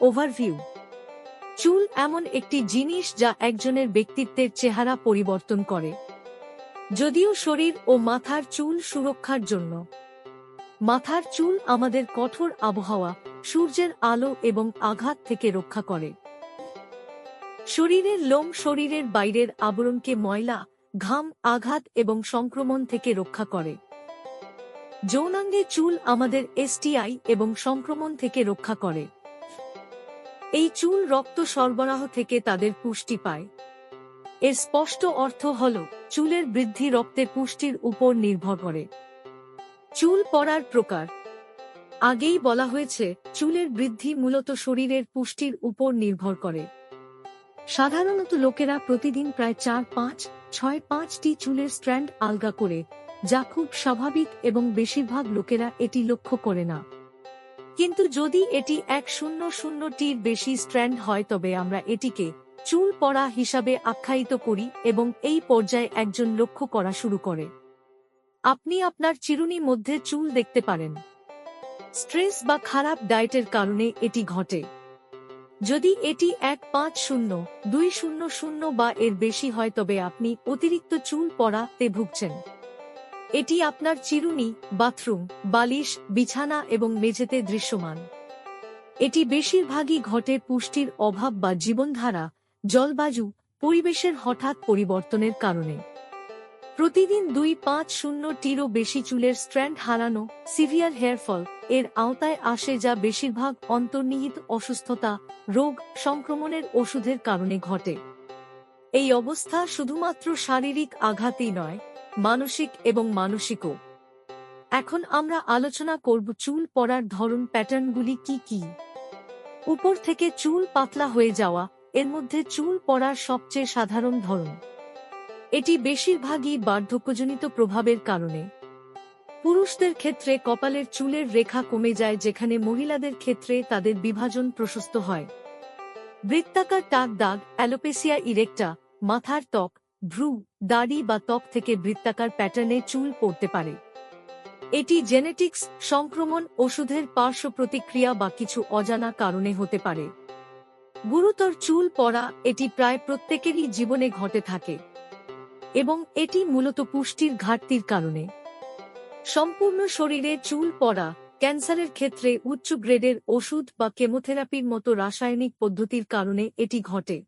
Overview চুল এমন একটি জিনিস যা একজনের ব্যক্তিত্বের চেহারা পরিবর্তন করে। যদিও শরীর ও মাথার চুল সুরক্ষার জন্য। মাথার চুল আমাদের কঠোর আবহাওয়া, সূর্যের আলো এবং আঘাত থেকে রক্ষা করে। শরীরের লোম শরীরের বাইরের আবরণকে ময়লা, ঘাম, আঘাত এবং সংক্রমণ থেকে রক্ষা করে। যৌনাঙ্গে চুল আমাদের এসটিআই এবং সংক্রমণ থেকে রক্ষা করে। এই চুল রক্ত সরবরাহ থেকে তাদের পুষ্টি পায়। এর স্পষ্ট অর্থ হল, চুলের বৃদ্ধি রক্তের পুষ্টির উপর নির্ভর করে। চুল পড়ার প্রকার। আগেই বলা হয়েছে, চুলের বৃদ্ধি মূলত শরীরের পুষ্টির উপর নির্ভর করে। সাধারণত লোকেরা প্রতিদিন প্রায় চার, পাঁচ, ছয়, পাঁচটি চুলের স্ট্র্যান্ড আলগা করে, যা খুব স্বাভাবিক এবং বেশিরভাগ লোকেরা এটি লক্ষ্য করে না। কিন্তু যদি এটি এক শূন্য শূন্যটির বেশি স্ট্র্যান্ড হয় তবে আমরা এটিকে চুল পড়া হিসাবে আখ্যায়িত করি এবং এই পর্যায়ে একজন লক্ষ্য করা শুরু করে। আপনি আপনার চিরুনি মধ্যে চুল দেখতে পারেন। স্ট্রেস বা খারাপ ডায়েটের কারণে এটি ঘটে। যদি এটি এক পাঁচ শূন্য, দুই শূন্য শূন্য বা এর বেশি হয় তবে আপনি অতিরিক্ত চুল পড়াতে ভুগছেন। এটি আপনার চিরুনি, বাথরুম, বালিশ, বিছানা এবং মেঝেতে দৃশ্যমান। এটি বেশিরভাগই ঘটে পুষ্টির অভাব বা জীবনধারা, জলবায়ু, পরিবেশের হঠাৎ পরিবর্তনের কারণে। প্রতিদিন দুই পাঁচ শূন্য টিরও বেশি চুলের স্ট্র্যান্ড হারানো সিভিয়ার হেয়ারফল এর আওতায় আসে যা বেশিরভাগ অন্তর্নিহিত অসুস্থতা, রোগ, সংক্রমণের ওষুধের কারণে ঘটে। এই অবস্থা শুধুমাত্র শারীরিক আঘাতই নয় মানসিক এবং মানসিকও। এখন আমরা আলোচনা করব চুল পড়ার ধরন প্যাটার্নগুলি কি কি? উপর থেকে চুল পাতলা হয়ে যাওয়া, এর মধ্যে চুল পড়ার সবচেয়ে সাধারণ ধরন। এটি বেশিরভাগই বার্ধক্যজনিত প্রভাবের কারণে। পুরুষদের ক্ষেত্রে কপালের চুলের রেখা কমে যায়, যেখানে মহিলাদের ক্ষেত্রে তাদের বিভাজন প্রশস্ত হয়। বৃত্তাকার টাক দাগ, অ্যালোপেসিয়া ইরেক্টা, মাথার ত্বক ভ্রু, দাড়ি বা ত্বক থেকে বৃত্তাকার প্যাটার্নে চুল পড়তে পারে। এটি জেনেটিক্স সংক্রমণ, ওষুধের পার্শ্ব প্রতিক্রিয়া বা কিছু অজানা কারণে হতে পারে। গুরুতর চুল পড়া এটি প্রায় প্রত্যেকেরই জীবনে ঘটে থাকে এবং এটি মূলত পুষ্টির ঘাটতির কারণে। সম্পূর্ণ শরীরে চুল পড়া ক্যান্সারের ক্ষেত্রে উচ্চ গ্রেডের ওষুধ বা কেমোথেরাপির মতো রাসায়নিক পদ্ধতির কারণে এটি ঘটে।